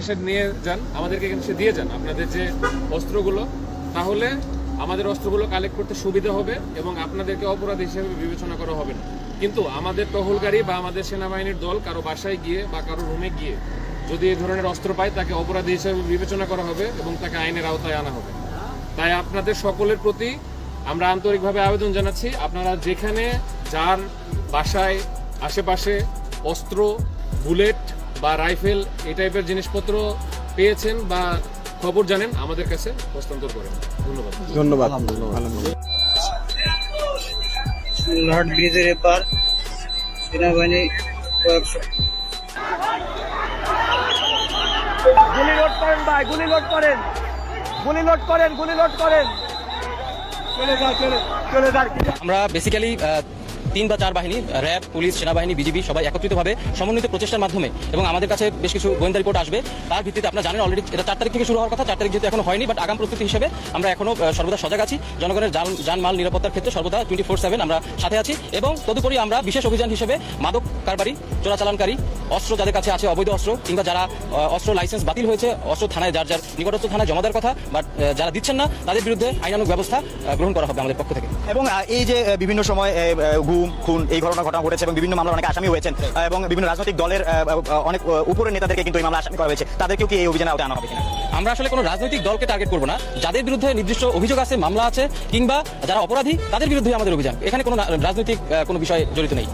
এসে নিয়ে যান, আমাদেরকে এখানে এসে দিয়ে যান আপনাদের যে অস্ত্রগুলো, তাহলে আমাদের অস্ত্রগুলো কালেক্ট করতে সুবিধা হবে এবং আপনাদেরকে অপরাধী হিসেবে বিবেচনা করা হবে না। কিন্তু আমাদের টহলকারী বা আমাদের সেনাবাহিনীর দল কারও বাসায় গিয়ে বা কারও রুমে গিয়ে যদি এই ধরনের অস্ত্র পায়, তাকে অপরাধী হিসেবে বিবেচনা করা হবে এবং তাকে আইনের আওতায় আনা হবে। তাই আপনাদের সকলের প্রতি আমরা আন্তরিকভাবে আবেদন জানাচ্ছি, আপনারা যেখানে যার বাসায়, আশেপাশে অস্ত্র, বুলেট বা রাইফেল এই টাইপের জিনিসপত্র পেয়েছেন বা খবর জানেন আমাদের কাছে হস্তান্তর করেন ধন্যবাদ। ধন্যবাদ। আলহামদুলিল্লাহ। ব্রিজের এপার সেনাবাহিনী কয়েকশো। গুলি লোড করেন ভাই গুলি লোড করেন। গুলি লোড করেন গুলি লোড করেন। চলে যা চলে চলে যা আমরা বেসিক্যালি তিন বা চার বাহিনী র্যাব পুলিশ সেনাবাহিনী বিজিবি সবাই একত্রিতভাবে সমন্বিত প্রচেষ্টার মাধ্যমে এবং আমাদের কাছে বেশ কিছু গোয়েন্দা রিপোর্ট আসবে। তার ভিত্তিতে আপনারা জানেন অলরেডি এটা চার তারিখ থেকে শুরু হওয়ার কথা চার তারিখ যেহেতু এখন হয়নি বাট আগাম প্রস্তুতি হিসেবে আমরা এখনও সর্বদা সজাগ আছি। জনগণের যান যানমাল নিরাপত্তার ক্ষেত্রে সর্বদা টোয়েন্টি ফোর সেভেন আমরা সাথে আছি এবং তদুপরি আমরা বিশেষ অভিযান হিসেবে মাদক কারবারি চোরাচালানকারী অস্ত্র যাদের কাছে আছে অবৈধ অস্ত্র কিংবা যারা অস্ত্র লাইসেন্স বাতিল হয়েছে অস্ত্র থানায় যার যার নিকটস্থ থানায় জমা দেওয়ার কথা বাট যারা দিচ্ছেন না তাদের বিরুদ্ধে আইনানুগ ব্যবস্থা গ্রহণ করা হবে আমাদের পক্ষ থেকে। এবং এই যে বিভিন্ন সময় আহ, গুম খুন, এই ঘটনা ঘটনা ঘটেছে এবং বিভিন্ন মামলার অনেক আসামি হয়েছেন এবং বিভিন্ন রাজনৈতিক দলের অনেক উপরের নেতাদেরকে কিন্তু এই মামলা আসামি করা হয়েছে। তাদেরকেও কি এই অভিযানে আওতায় আনা হবে কিনা? আমরা আসলে কোনো রাজনৈতিক দলকে টার্গেট করব না। যাদের বিরুদ্ধে নির্দিষ্ট অভিযোগ আছে, মামলা আছে, কিংবা যারা অপরাধী, তাদের বিরুদ্ধে আমাদের অভিযান। এখানে কোনো রাজনৈতিক কোনো বিষয় জড়িত নেই।